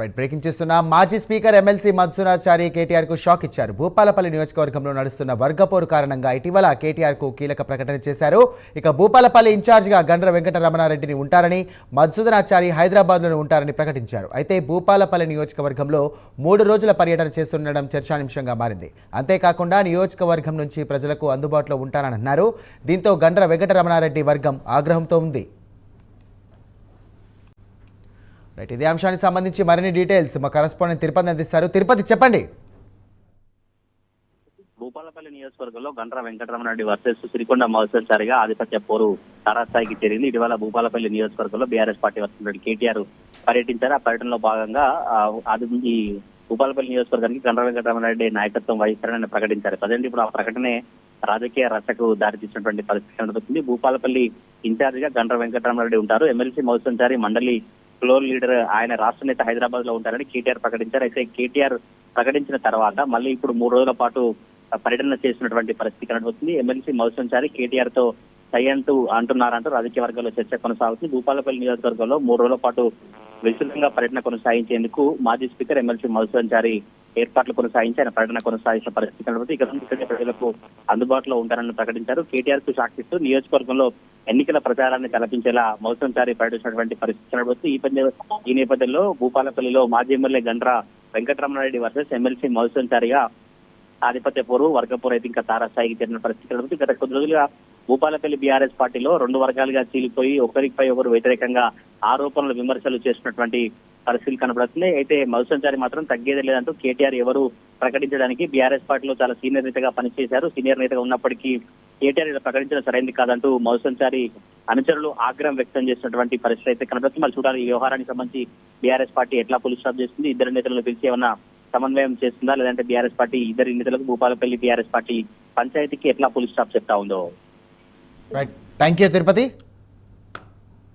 Right breaking చేస్తున్న. మాజీ speaker MLC Madhunachari కేటీఆర్కు షాక్ ఇచ్చారు. భూపాలపల్లి నియోజకవర్గంలో నడుస్తున్న వర్గపోరు కారణంగా ఇటీవల కేటీఆర్కు కీలక ప్రకటన చేశారు. ఇక భూపాలపల్లి ఇన్ఛార్జిగా గండ్ర వెంకటరమణారెడ్డిని ఉంటారని మధుసూదనాచారి హైదరాబాద్లోనే ఉంటారని ప్రకటించారు. అయితే భూపాలపల్లి నియోజకవర్గంలో మూడు రోజుల పర్యటన చేస్తుండడం చర్చానింశంగా మారింది. అంతేకాకుండా నియోజకవర్గం నుంచి ప్రజలకు అందుబాటులో ఉంటానని అన్నారు. దీంతో గండ్ర వెంకటరమణారెడ్డి వర్గం ఆగ్రహంతో ఉంది. రైట్ ఇదే అంశానికి సంబంధించి మరిన్ని డీటెయిల్స్ మా కరస్పాండెంట్ తిరుపతి అందిస్తారు. తిరుపతి చెప్పండి. భూపాలపల్లి నియోజకవర్గంలో గండ్ర వెంకటరమణరెడ్డి వర్సెస్ శ్రీకొండ మొదటిసారిగా ఆధిపత్య పోరు తారాస్థాయికి చేరింది. ఇటీవల భూపాలపల్లి నియోజకవర్గంలో బీఆర్ఎస్ పార్టీ వస్తున్నటువంటి కేటీఆర్ పర్యటించారు. ఆ పర్యటనలో భాగంగా అది ఈ భూపాలపల్లి నియోజకవర్గానికి గండ్ర వెంకటరమణరెడ్డి నాయకత్వం వహిస్తారని ప్రకటించారు. ప్రజెంట్ ఇప్పుడు ఆ ప్రకటనే రాజకీయ రచ్చకు దారితీసినటువంటి పరిస్థితి కనబడుతుంది. భూపాలపల్లి ఇన్ఛార్జ్గా గండ్ర వెంకటరమణరెడ్డి ఉంటారు. ఎమ్మెల్సీ మౌసంచారి మండలి ఫ్లోర్ లీడర్ ఆయన రాష్ట్ర నేత హైదరాబాద్లో ఉంటారని కేటీఆర్ ప్రకటించారు. అయితే కేటీఆర్ ప్రకటించిన తర్వాత మళ్ళీ ఇప్పుడు మూడు రోజుల పాటు పర్యటన చేసినటువంటి పరిస్థితి కనబడుతుంది. ఎమ్మెల్సీ మౌసంచారి కేటీఆర్తో సై అంటూ అంటున్నారంటూ రాజకీయ వర్గాల్లో చర్చ కొనసాగుతుంది. భూపాలపల్లి నియోజకవర్గంలో మూడు రోజుల పాటు విస్తృతంగా పర్యటన కొనసాగించేందుకు మాజీ స్పీకర్ ఎమ్మెల్సీ మౌసంచారి ఏర్పాట్లు కొనసాగించి ఆయన పర్యటన కొనసాగించిన పరిస్థితి కనబడుతుంది ఇక్కడ నుంచి ఇక్కడే ప్రజలకు అందుబాటులో ఉంటారని ప్రకటించారు. కేటీఆర్కు సాక్షిస్తూ నియోజకవర్గంలో ఎన్నికల ప్రచారాన్ని తలపించేలా మౌసంచారి పర్యటించినటువంటి పరిస్థితి కనబడుతుంది. ఈ ఈ నేపథ్యంలో భూపాలపల్లిలో మాజీ MLA Gandra Venkataramana Reddy versus MLC మౌసంచారిగా ఆధిపత్య పోరు వర్గపోరు అయితే ఇంకా తారాస్థాయికి చేరిన పరిస్థితి కనబడుతుంది. గత కొద్ది రోజులుగా భూపాలపల్లి బీఆర్ఎస్ పార్టీలో రెండు వర్గాలుగా చీలిపోయి ఒకరిపై ఒకరు వ్యతిరేకంగా ఆరోపణలు విమర్శలు చేసినటువంటి పరిస్థితులు కనబడుతున్నాయి అయితే మధుసంచారి మాత్రం తగ్గేదే లేదంటూ కేటీఆర్ ఎవరు ప్రకటించడానికి బీఆర్ఎస్ పార్టీలో చాలా సీనియర్ నేతగా పనిచేశారు. సీనియర్ నేతగా ఉన్నప్పటికీ కేటీఆర్ ఇలా ప్రకటించడం సరైంది కాదంటూ మధుసంచారి అనుచరులు ఆగ్రహం వ్యక్తం చేసినటువంటి పరిస్థితి అయితే కనబడుతుంది. మళ్ళీ చూడాలి ఈ వ్యవహారానికి సంబంధించి బీఆర్ఎస్ పార్టీ ఎట్లా పోలీస్ స్టాప్ చేస్తుంది? ఇద్దరు నేతలను పిలిచి ఏమన్నా సమన్వయం చేస్తుందా? లేదంటే బీఆర్ఎస్ పార్టీ ఇద్దరు నేతలకు భూపాలపల్లి బీఆర్ఎస్ పార్టీ పంచాయతీకి ఎట్లా పోలీస్ స్టాప్ చెప్తా ఉందో? Right thank you Tirupati